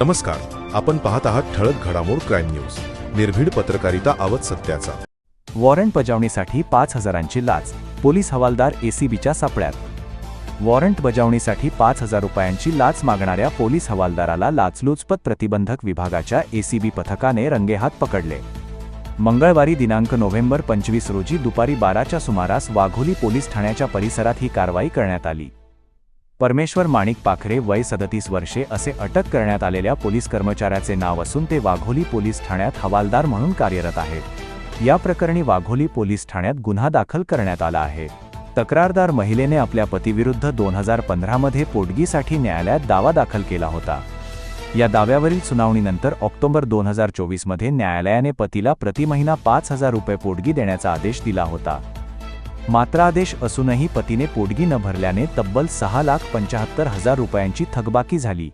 नमस्कार. आपण पाहत आहात ठळक घडामोड क्राईम न्यूज. निर्भीड पत्रकारिता आवत सत्याचा. वॉरंट बजावणीसाठी पाच हजारांची लाच. पोलीस हवालदार एसीबीच्या सापळ्यात. वॉरंट बजावणीसाठी पाच हजार रुपयांची लाच मागणाऱ्या पोलीस हवालदाराला लाचलुचपत प्रतिबंधक विभागाच्या एसीबी पथकाने रंगेहात पकडले. मंगळवारी दिनांक नोव्हेंबर पंचवीस रोजी दुपारी बाराच्या सुमारास वाघोली पोलीस ठाण्याच्या परिसरात ही कारवाई करण्यात आली. परमेश्वर माणिक पाखरे वय सदतीस वर्षे असे अटक करण्यात आलेल्या पोलीस कर्मचाऱ्याचे नाव असून ते वाघोली पोलीस ठाण्यात हवालदार म्हणून कार्यरत आहेत. या प्रकरणी वाघोली पोलीस ठाण्यात गुन्हा दाखल करण्यात आला आहे. तक्रारदार महिलेने आपल्या पतीविरुद्ध दोन हजार पंधरामध्ये पोटगीसाठी न्यायालयात दावा दाखल केला होता. या दाव्यावरील सुनावणीनंतर ऑक्टोबर दोन हजार चोवीसमध्ये न्यायालयाने पतीला प्रति महिना पाच हजार रुपये पोटगी देण्याचा आदेश दिला होता. मात्र आदेश असूनही पतीने पोटगी न भरल्याने तब्बल सहा लाख पंचाहत्तर हजार रुपयांची थकबाकी झाली.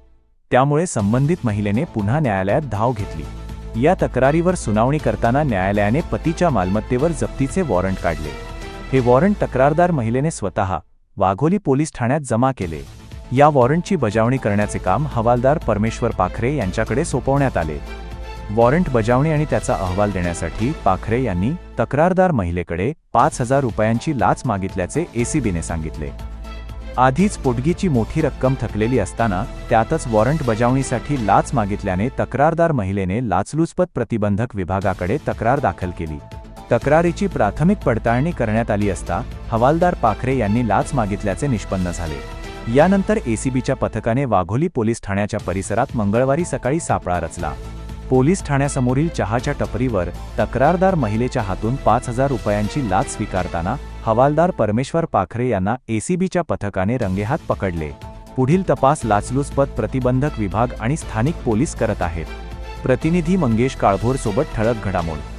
त्यामुळे संबंधित महिलेने पुन्हा न्यायालयात धाव घेतली. या तक्रारीवर सुनावणी करताना न्यायालयाने पतीच्या मालमत्तेवर जप्तीचे वॉरंट काढले. हे वॉरंट तक्रारदार महिलेने स्वतः वाघोली पोलीस ठाण्यात जमा केले. या वॉरंटची बजावणी करण्याचे काम हवालदार परमेश्वर पाखरे यांच्याकडे सोपवण्यात आले. वॉरंट बजावणी आणि त्याचा अहवाल देण्यासाठी पाखरे यांनी तक्रारदार महिलेकडे पाच हजार रुपयांची लाच मागितल्याचे एसीबीने सांगितले. आधीच पोटगीची मोठी रक्कम थकलेली असताना त्यातच वॉरंट बजावणीसाठी लाच मागितल्याने तक्रारदार महिलेने लाचलुचपत प्रतिबंधक विभागाकडे तक्रार दाखल केली. तक्रारीची प्राथमिक पडताळणी करण्यात आली असता हवालदार पाखरे यांनी लाच मागितल्याचे निष्पन्न झाले. यानंतर एसीबीच्या पथकाने वाघोली पोलीस ठाण्याच्या परिसरात मंगळवारी सकाळी सापळा रचला. पोलीस ठाण्यासमोरील चहाच्या टपरीवर तक्रारदार महिलेच्या हातून पाच हजार रुपयांची लाच स्वीकारताना हवालदार परमेश्वर पाखरे यांना एसीबीच्या पथकाने रंगेहात पकडले. पुढील तपास लाचलुचपत प्रतिबंधक विभाग आणि स्थानिक पोलीस करत आहेत. प्रतिनिधी मंगेश काळभोरसोबत ठळक घडामोड.